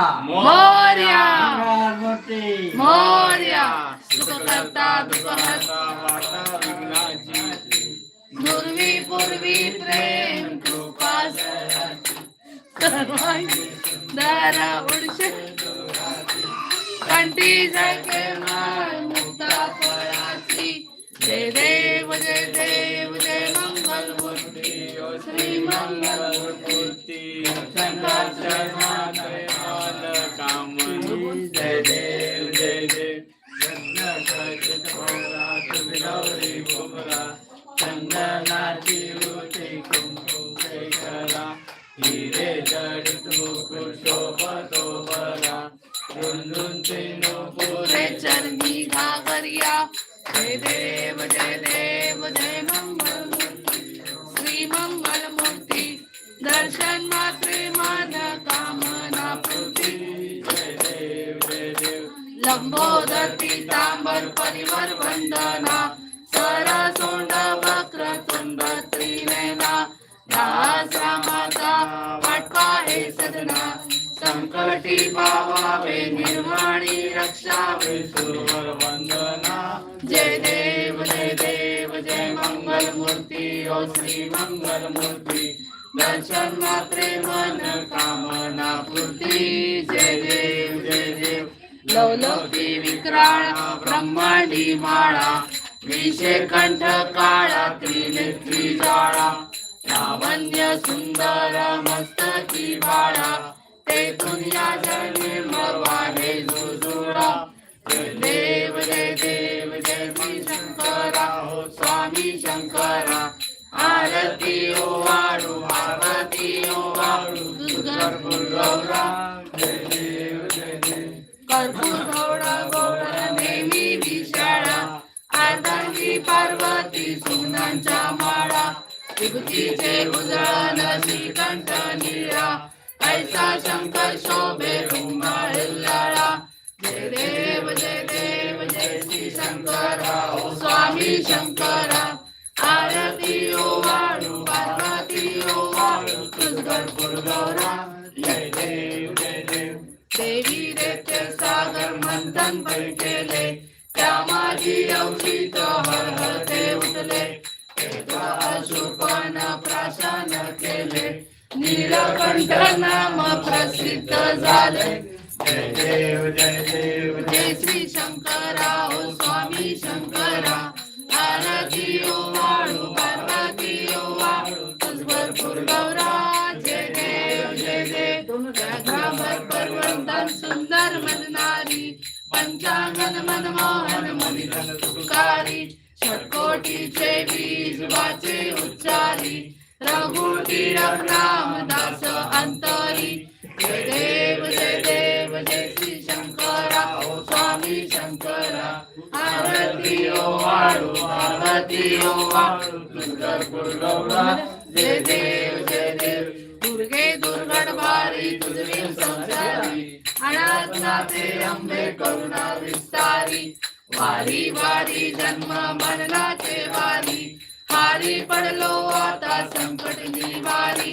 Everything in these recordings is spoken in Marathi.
मोरया! मंगळमूर्ती मोरया! सुख करता दुःख हरता वार्ता विघ्नाची पूर्वी पूर्वी प्रेम कृपा दरा उडशे. कंठी माय मुक्ता फळाची जय देव जय देव जय मंगल मूर्ती. श्री मंगल मूर्ती. चंद्राचरणात कामनी जय लंबोदर पीतांबर परिवर वंदना. सर सोंड वक्र तुंड त्रिनयना दासरामाचा पाठवा हे सदना संकटी पावावे निर्वाणी रक्षावे. सुरवर वंदना. जय देव जय देव जय मंगल मूर्ती ओ श्री मंगल मूर्ती दर्शन मात्रे मन कामना पूर्ती. जय देव जय देव. लवलवती विक्राळ ब्रह्मांडी माळा विषे कंठ काळा त्रिनेत्री जाळा लावण्य सुंदर मस्तकी बाळा तेथून या जणी मवाने जुजुळा. देव जय देव जय श्री शंकरा हो स्वामी शंकरा. आरती ओ वाळू आरती ओ वाळू दुर्गा पार्वती माळा विभूतीचे उजळण श्रीकंठ निळा. ऐसा शंकर शोभे रुमाळा जय देव जय देव जय श्री शंकरा ओ स्वामी शंकरा. आरती ओ वाणू पार्वती ओ वाणू तुझ गौरा जय देव जय देव. देवी देते सागर मंथन बैठेले. त्या माझी औषधी नाम प्रसिद्ध झाले. जय देव जय देव जय श्री शंकरा ओ स्वामी शंकरा. आरती ओ वाळू पार्वती ओ वाळू भरपूर गौरा जय देव जय देव जगाभर पर्वतन सुंदर मननारी पंचांगन मनमोहन मनिधन सुखारी षटकोटीचे बीज वाचे उच्चारी. रघुटी नाम दास अंतरी। जय देव जय देव जय श्री शंकरा। ओ स्वामी शंकरा आरती ओ वाळू आरती ओ वाळू। तुझ गौरा जय देव जय देव। दुर्गे दुर्गण भारी तुझे संसारी। अनाथ नाथे अंबे करुणा विस्तारी। वारी वारी जन्म मरणाचे वारी। हारी पडलो आता संकट निवारी.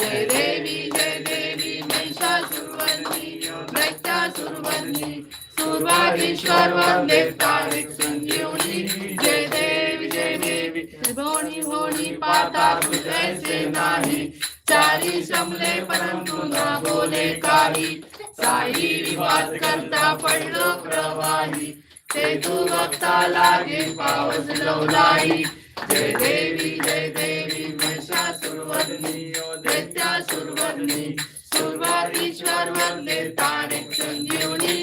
जय देवी जय देवी महिषासुरवरणी दैत्यासुरवरणी सुरवारीश्वर वंदे तारिक संजीवनी जय देवी जय देवी त्रिभुवनी भुवनी पाता तुझैसे नाही. चारी समले परंतु ना बोले काही. साई विवाद करता पडलो प्रवाही. ते तू बघता लागे पावस लवलाई जय देवी जय देवी महिषासुरवरणी दैत्यासुरवरणी सुरवारीश्वर वंदे तारिक संजीवनी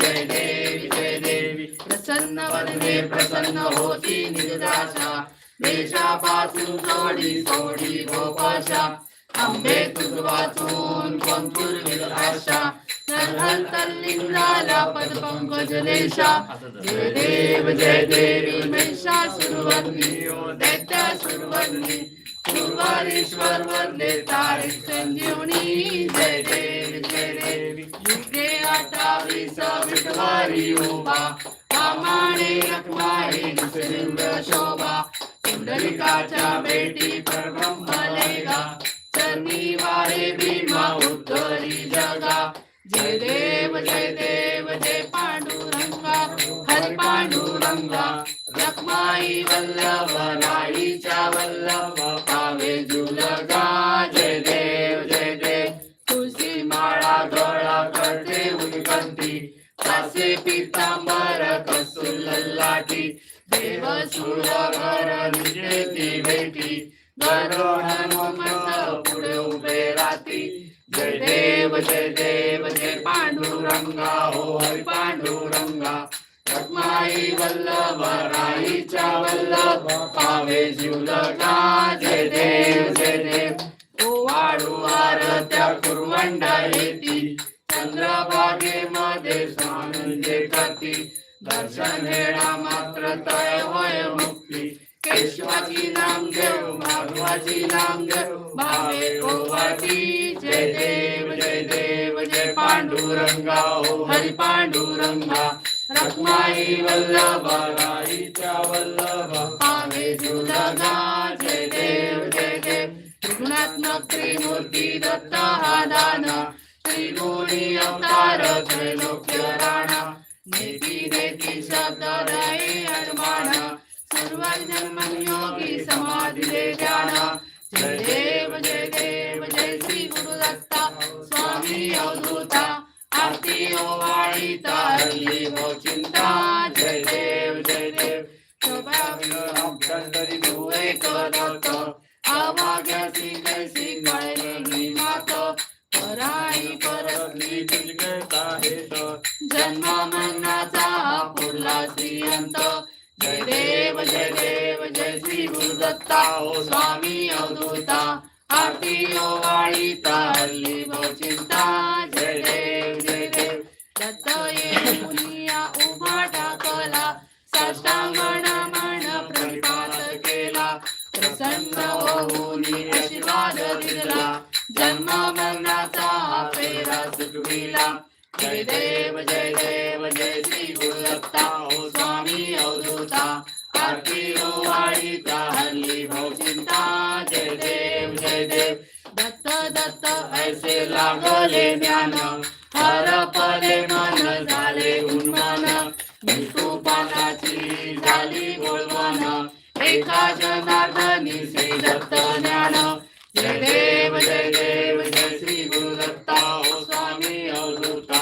जय देवी जय देवी प्रसन्न वदने प्रसन्न होती निर्दाशा देशापासून सोडी सोडी गोपाशा आंबे तुझ वाचून कोण लिंगाला पद पंकज लेशा जय देव जय देवी महिषासुरवरणी दैत्या सुरवर्णी सुरवारीश्वर वंदे तारे संजीवनी जय देव जय देवी. युगे अठ्ठावीस विठवारी उभा. कामाने रखमारी दुसरिंद्र शोभा पुंडलिकाच्या बेटी परब्रह्म देव जय देव जय पांडुरंगा हर पांडुरंगा रखमाई वल्लभ राईच्या वल्लभ पावे जुलगा जय देव जय देव तुळशी माळा गळा करते उलकंती सासे पितांबर कसूल लाटी देव सुर घर निजे ती भेटी गरुड हनुमंत पुढे उभे राहती. जय देव जय देव जय पांडुरंगा हो हरी पांडुरंगा. रखमाई वल्लभ राईचा वल्लभ पावे जीवलगा जय देव जय देव. ओ वाढू आरत्या कुरवंडा येती चंद्रभागेमध्ये स्वानंदे करती. दर्शन हेळा मात्र तय होय मुक्ती. केशवाची नामदेव माधवाची नामदेव भावे ओवाटी जय देव जय देव जय पांडुरंगा. हो हरी पांडुरंगा. रखमाई वल्लभ राईच्या वल्लभ. पावे जुलगा जय देव जय देव. गुणात्मक त्रिमूर्ती दत्त हा दाना. त्रिगुणी अवतार त्रैलोक्य राणा. नेती नेती शब्द रहे सर्वांनी सर्वजन्म योगी समाधी जय देव जय देव जय श्री गुरुदत्ता। स्वामी अवधूता आरती ओवाळीता तारली हो चिंता। जय देव जय देव। शोभाविष्णू तू एक दत्त आवाग्याची कैसी ही मात। पराई जन्म मनाचा पुरला श्रीयंत जय देव जय देव जय श्री गुरुदत्ता ओ स्वामी अवधूता आरती ओ ओवाळीता हल्ली चिंता। जय देव जय देव। दत्त ये मुनिया उभा टाकला। साष्टांगण मन प्रतिपात केला। प्रसन्न होऊन आशीर्वाद दिला। जन्म मरणाचा फेरा सुटविला। जय देव जय देव जय श्री गुरुदत्ता झाले ज्ञान हर पदे मन झाले उन्मान. विष्णू झाली बोलवान एका जनार्दनी श्री दत्त ज्ञान. जय देव जय देव जय श्री गुरु दत्ता. ओ स्वामी अवधूता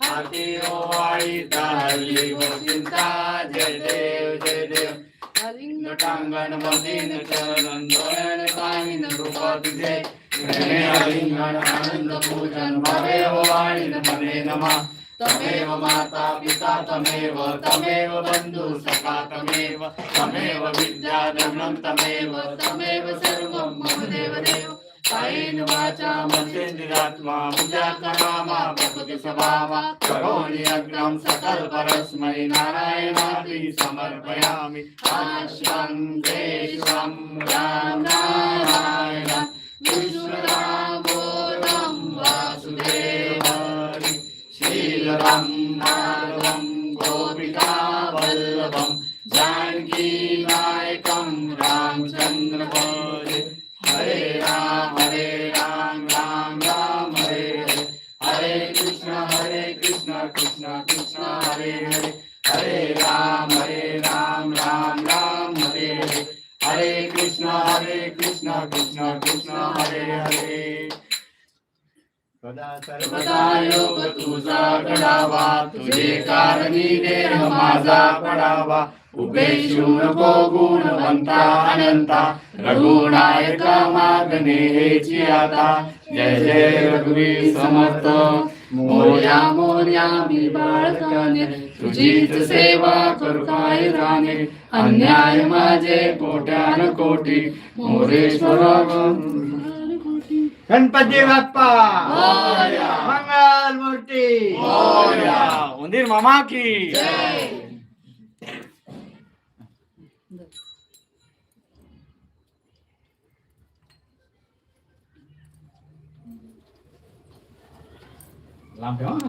आरती ओवाळीता हल्ली चिंता जय देव जय देव. हरिंग टांगण मदीन चरण दोयन काहीन रूपा तुझे तमेव माता पिता तमेव तमेव बन्धु सखा तमेव तमेव विद्याधनं तमेव तमेव सर्वं मम देवदेव। कायेन वाचा मनसेन्द्रियात्मा बुद्ध्यात्मनामा प्रकृति स्वभावा। करोमि यज्ञं सकल्परस्मै नारायणादि समर्पयामि। आश्वं देशं राम। कृष्ण कृष्ण हरे हरे. सर्वदा योग तुझा घडावा. तुझे कारणी देह माझा पडावा. गुणवंता अनंता. रघुनायका मागणे हेची आता. जय जय रघुवीर समर्थ. मोर्या मोर्या मी बाळकाने तुझीच सेवा करू काय जाणे अन्याय माझे कोट्यान कोटी मोरेश्वर गणपती बाप्पा! मोरया. मंगल मूर्ती! मोरया. उंदीर मामा की! Làm.